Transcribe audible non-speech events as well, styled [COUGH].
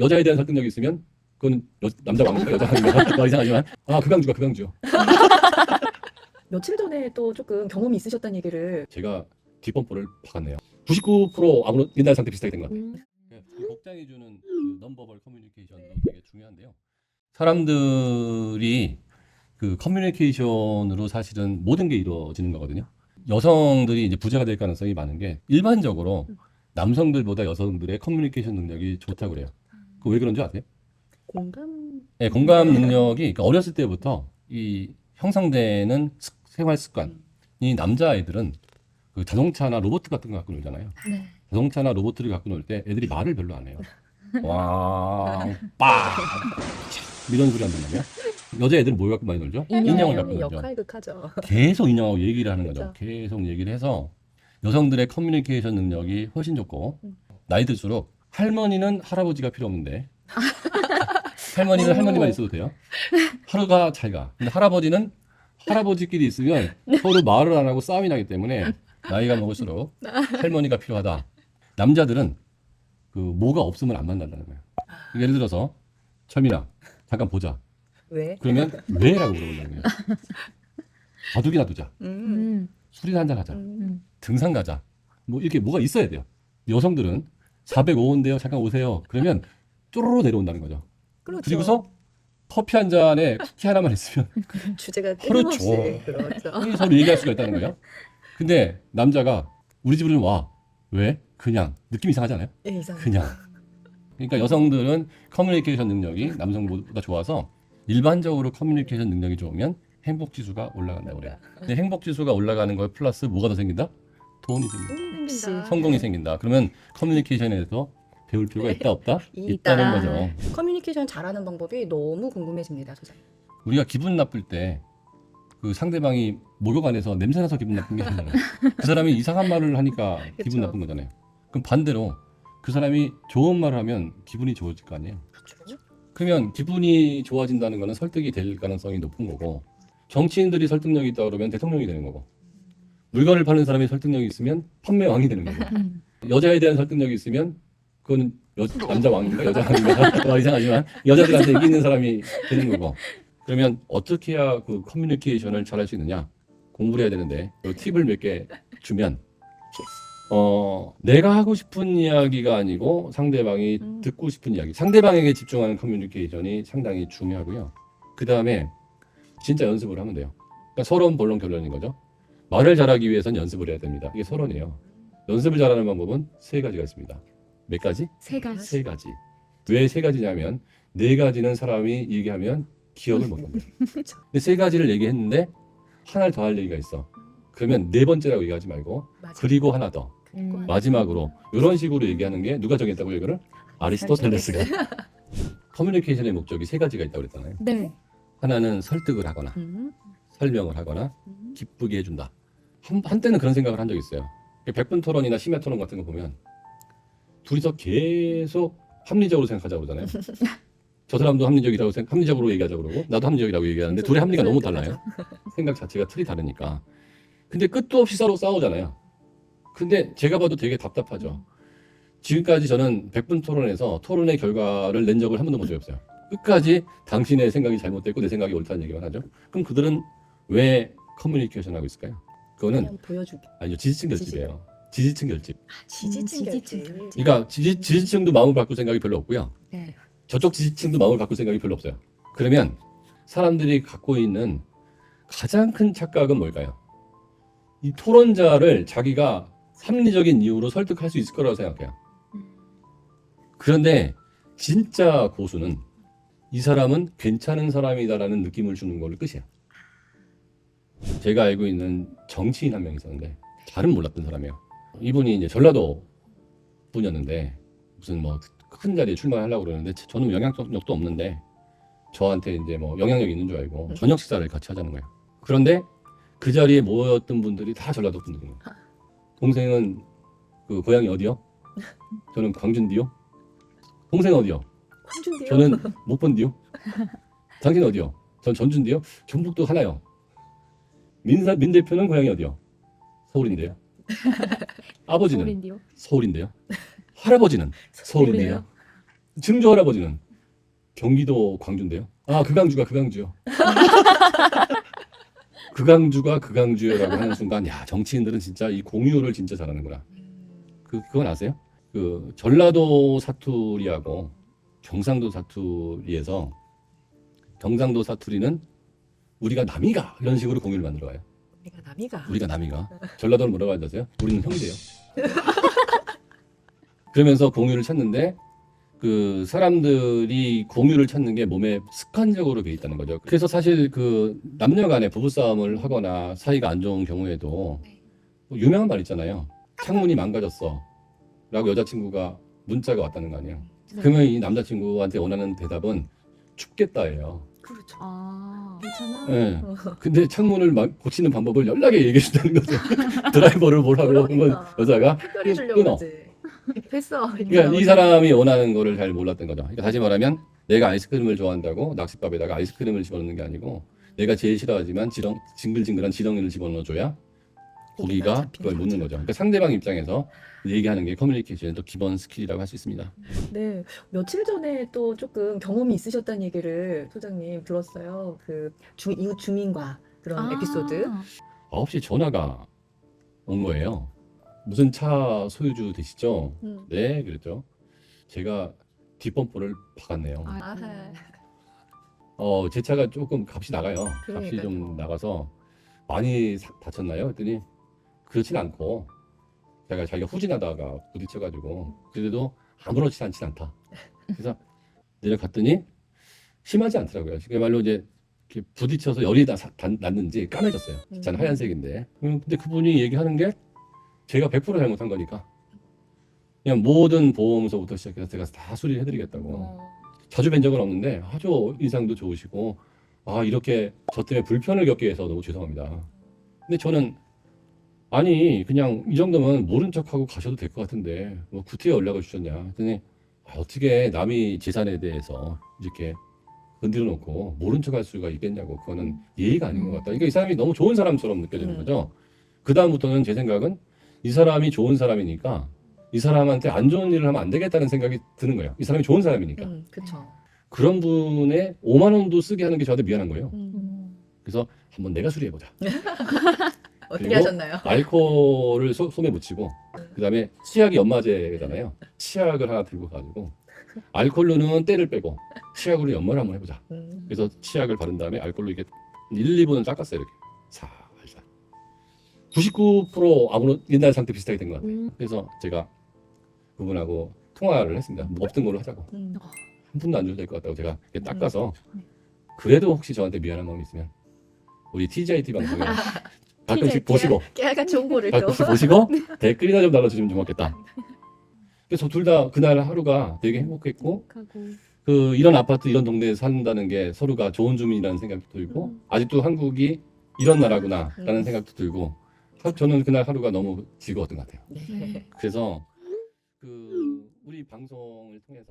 여자에 대한 설득력이 있으면 그건 여, 남자가 아닌가 여자가 아닌가 뭐 이상하지만. 아 그강주가 그강주. [LAUGHS] 며칠 전에 또 조금 경험이 있으셨다는 얘기를 제가 뒷범퍼를 박았네요. 99% 아무런 옛날 상태 비슷하게 된 것 같아요. 음, 이 복장이 주는 그 넘버벌 커뮤니케이션도 되게 중요한데요. 사람들이 그 커뮤니케이션으로 사실은 모든 게 이루어지는 거거든요. 여성들이 이제 부자가 될 가능성이 많은 게 일반적으로 남성들보다 여성들의 커뮤니케이션 능력이 좋다고 그래요. 그 왜 그런지 아세요? 공감 네, 공감 능력이 그러니까 어렸을 때부터 이 형성되는 습- 생활 습관이 남자 아이들은 그 자동차나 로봇 같은 거 갖고 놀잖아요. 네. 자동차나 로봇을 갖고 놀 때 애들이 말을 별로 안 해요. [LAUGHS] 왕, 빠, 이런 소리 한단 말이야. 여자 애들은 뭘 갖고 많이 놀죠? 인형을 갖고 놀죠. 역할극하죠. 계속 인형하고 얘기를 하는 거죠. 그렇죠. 계속 얘기를 해서 여성들의 커뮤니케이션 능력이 훨씬 좋고 음. 나이 들수록 할머니는 할아버지가 필요 없는데 할머니는 할머니만 있어도 돼요. 하루가 잘 가. 근데 할아버지는 할아버지끼리 있으면 서로 말을 안 하고 싸움이 나기 때문에 나이가 먹을수록 할머니가 필요하다. 남자들은 그 뭐가 없으면 안 만난다는 거예요. 예를 들어서 철민아 잠깐 보자. 왜? 그러면 왜라고 물어본다는 거예요. 바둑이나 두자. 음. 음. 술이나 한잔 하자. 음. 등산 가자. 뭐 이렇게 뭐가 있어야 돼요. 여성들은 405인데요. 잠깐 오세요. 그러면 쪼로로 내려온다는 거죠. 그렇죠. 그리고서 커피 한 잔에 쿠키 하나만 있으면 [LAUGHS] 주제가 하루 끊임없이 종일. 그렇죠. 서로 얘기할 수가 있다는 거예요. 근데 남자가 우리 집으로는 와. 왜? 그냥 느낌 이상하잖아요. 예, 이상. 그냥. 그러니까 여성들은 커뮤니케이션 능력이 남성보다 좋아서 일반적으로 커뮤니케이션 능력이 좋으면 행복 지수가 올라간다고 그래요. 근데 행복 지수가 올라가는 거 플러스 뭐가 더 생긴다? 돈이 생긴다. 역시 성공이 생긴다. 그러면 커뮤니케이션에 대해서 배울 필요가 있다 없다? 있다. 있다는 거죠. 커뮤니케이션 잘하는 방법이 너무 궁금해집니다, 소장님. 우리가 기분 나쁠 때 그 상대방이 목욕 안에서 냄새 나서 기분 나쁜 게 아니잖아요. 그 사람이 이상한 말을 하니까 기분 그쵸. 나쁜 거잖아요. 그럼 반대로 그 사람이 좋은 말을 하면 기분이 좋아질 거 아니에요. 그렇죠. 그러면 기분이 좋아진다는 거는 설득이 될 가능성이 높은 거고 정치인들이 설득력이 있다 그러면 대통령이 되는 거고 물건을 파는 사람이 설득력이 있으면 판매왕이 되는 거고 음. 여자에 대한 설득력이 있으면 그건 여, 남자 왕인가? 여자 왕인가? [LAUGHS] 뭐 이상하지만 여자들한테 인기 있는 사람이 되는 거고. 그러면 어떻게 해야 그 커뮤니케이션을 잘할 수 있느냐? 공부를 해야 되는데 요 팁을 몇 개 주면 어 내가 하고 싶은 이야기가 아니고 상대방이 음. 듣고 싶은 이야기. 상대방에게 집중하는 커뮤니케이션이 상당히 중요하고요. 그 다음에 진짜 연습을 하면 돼요. 그러니까 서론 본론 결론인 거죠 말을 잘하기 위해선 연습을 해야 됩니다 이게 서론이에요 연습을 잘하는 방법은 세 가지가 있습니다 몇 가지? 세 가지. 세 가지. 왜 세 가지냐면 네 가지는 사람이 얘기하면 기억을 못 합니다. [LAUGHS] 근데 세 가지를 얘기했는데 하나를 더 할 얘기가 있어. 그러면 네 번째라고 얘기하지 말고 맞아. 그리고 하나 더 음. 마지막으로 이런 식으로 얘기하는 게 누가 정했다고 이거를 아리스토텔레스가 [LAUGHS] 커뮤니케이션의 목적이 세 가지가 있다고 그랬잖아요. 네. 하나는 설득을 하거나 음. 설명을 하거나 음. 기쁘게 해준다. 한, 한때는 그런 생각을 한 적이 있어요. 백분 토론이나 심야 토론 같은 거 보면 둘이서 계속 합리적으로 생각하자고 그러잖아요. [LAUGHS] 저 사람도 합리적이라고 생각, 합리적으로 얘기하자고 그러고 나도 합리적이라고 얘기하는데 둘의 합리가 너무 달라요. 생각 자체가 틀이 다르니까. 근데 끝도 없이 서로 싸우잖아요. 근데 제가 봐도 되게 답답하죠. 지금까지 저는 100분 토론에서 토론의 결과를 낸 적을 한 번도 본 적이 없어요. 끝까지 당신의 생각이 잘못됐고 내 생각이 옳다는 얘기만 하죠. 그럼 그들은 왜 커뮤니케이션 하고 있을까요? 그거는. 아니요 지지층 결집이에요. 지지층 결집. 지지층 음, 결집. 지지층 결집. 그러니까 지지, 지지층도 마음을 바꿀 생각이 별로 없고요. 네. 저쪽 지지층도 마음을 바꿀 생각이 별로 없어요. 그러면 사람들이 갖고 있는 가장 큰 착각은 뭘까요? 이 토론자를 자기가 합리적인 이유로 설득할 수 있을 거라고 생각해요. 그런데 진짜 고수는 이 사람은 괜찮은 사람이다라는 느낌을 주는 걸로 끝이야. 제가 알고 있는 정치인 한 명 있었는데 잘은 몰랐던 사람이에요. 이분이 이제 전라도 분이었는데 무슨 뭐 큰 자리에 출마하려고 그러는데 저는 영향력도 없는데 저한테 이제 뭐 영향력 있는 줄 알고 저녁 식사를 같이 하자는 거예요. 그런데 그 자리에 모였던 분들이 다 전라도 분들이에요. 동생은 그 고향이 어디요? 저는 광주인데요. 동생 어디요? 황준기요. 저는 목포인데요. 당신 어디요? 전 전주인데요. 전북도 하나요. 민사 민 대표는 고향이 어디요? 서울인데요. [LAUGHS] 아버지는 서울인데요. 서울인데요. 할아버지는 [LAUGHS] 서울인데요. 증조 할아버지는 경기도 광주인데요. 아 그강주가 그강주요. [LAUGHS] 그강주가 그강주요라고 하는 순간 야 정치인들은 진짜 이 공유를 진짜 잘하는구나. 그 그건 아세요? 그 전라도 사투리하고 경상도 사투리에서 경상도 사투리는 우리가 남이가 이런 식으로 공유를 만들어 가요. 우리가 남이가. 우리가 남이가 전라도는 뭐라고 하지 아세요? 우리는 형제요. [LAUGHS] 그러면서 공유를 찾는데 그 사람들이 공유를 찾는 게 몸에 습관적으로 돼 있다는 거죠. 그래서 사실 그 남녀 간에 부부싸움을 하거나 사이가 안 좋은 경우에도 뭐 유명한 말 있잖아요. 창문이 망가졌어. 라고 여자친구가 문자가 왔다는 거 아니에요. 그러면 이 남자친구한테 원하는 대답은 춥겠다예요. 그렇죠. 아. 괜찮아. 예. 어. 근데 창문을 막 고치는 방법을 연락에 얘기해 준다는 거죠. [LAUGHS] 드라이버를 뭐라고 그러면 그러니까. 여자가 주려고 끊어. [LAUGHS] 됐어. 그러니까 이 사람이 원하는 거를 잘 몰랐던 거죠. 그러니까 다시 말하면 내가 아이스크림을 좋아한다고 낚싯밥에다가 아이스크림을 집어넣는 게 아니고 내가 제일 싫어하지만 지렁 징글징글한 지렁이를 집어넣어줘야 고기가 그걸 묻는. 거죠. 그러니까 상대방 입장에서 얘기하는 게 커뮤니케이션의 또 기본 스킬이라고 할 수 있습니다. 네, 며칠 전에 또 조금 경험이 있으셨다는 얘기를 소장님 들었어요. 그 주, 이웃 주민과 그런 아. 에피소드. 9시 전화가 온 거예요. 무슨 차 소유주 되시죠? 음. 네, 그랬죠. 제가 뒷범퍼를 박았네요. 아, 네. 어, 제 차가 조금 값이 나가요. 값이 그러니까요. 좀 나가서 많이 사- 다쳤나요? 했더니 그렇진 않고 제가 자기가 후진하다가 부딪혀가지고 그래도 아무렇지 않진 않다. 그래서 내려갔더니 심하지 않더라고요. 그야말로 이제 이렇게 부딪혀서 열이 나, 사- 단- 났는지 까매졌어요. 차는 음. 하얀색인데. 음, 근데 그분이 얘기하는 게 제가 100% 잘못한 거니까 그냥 모든 보험서부터 시작해서 제가 다 수리를 해드리겠다고. 어. 자주 뵌 적은 없는데 아주 인상도 좋으시고 아 이렇게 저 때문에 불편을 겪게 해서 너무 죄송합니다. 근데 저는 아니 그냥 이 정도면 모른 척하고 가셔도 될 것 같은데 뭐 구태여 연락을 주셨냐 했더니 아, 어떻게 남이 재산에 대해서 이렇게 건드려 놓고 모른 척할 수가 있겠냐고 그거는 예의가 아닌 것 같다. 그러니까 이 사람이 너무 좋은 사람처럼 느껴지는 음. 거죠. 그 다음부터는 제 생각은 이 사람이 좋은 사람이니까 이 사람한테 안 좋은 일을 하면 안 되겠다는 생각이 드는 거예요. 이 사람이 좋은 사람이니까. 음, 그쵸. 그런 분의 5만 원도 쓰게 하는 게 저한테 미안한 거예요. 음. 음. 그래서 한번 내가 수리해보자. [LAUGHS] 어떻게 하셨나요? 알코올을 소, 손에 묻히고 그다음에 치약이 연마제잖아요. 치약을 하나 들고 가지고 알코올로는 때를 빼고 치약으로 연마를 한번 해보자. 음. 그래서 치약을 바른 다음에 알코올로 이렇게 1, 2분은 닦았어요. 이렇게 살살. 99% 아무런 옛날 상태 비슷하게 된 것 같아요. 음. 그래서 제가 그분하고 통화를 했습니다. 뭐 없던 걸로 하자고. 음. 한 푼도 안 줘도 될 것 같다고 제가 이렇게 닦아서 음. 그래도 혹시 저한테 미안한 마음이 있으면 우리 TGIT 방송에 [LAUGHS] 가끔씩 TGIT. 보시고 홍보를 또. 가끔씩 보시고 [LAUGHS] 댓글이나 좀 달아주시면 좋겠다. 그래서 둘 다 그날 하루가 되게 행복했고. 그 이런 아파트 이런 동네에 산다는 게 서로가 좋은 주민이라는 생각도 들고 음. 아직도 한국이 이런 나라구나라는 음. 생각도 들고 하- 저는 그날 하루가 너무 즐거웠던 것 같아요. 네. 그래서 그 우리 방송을 통해서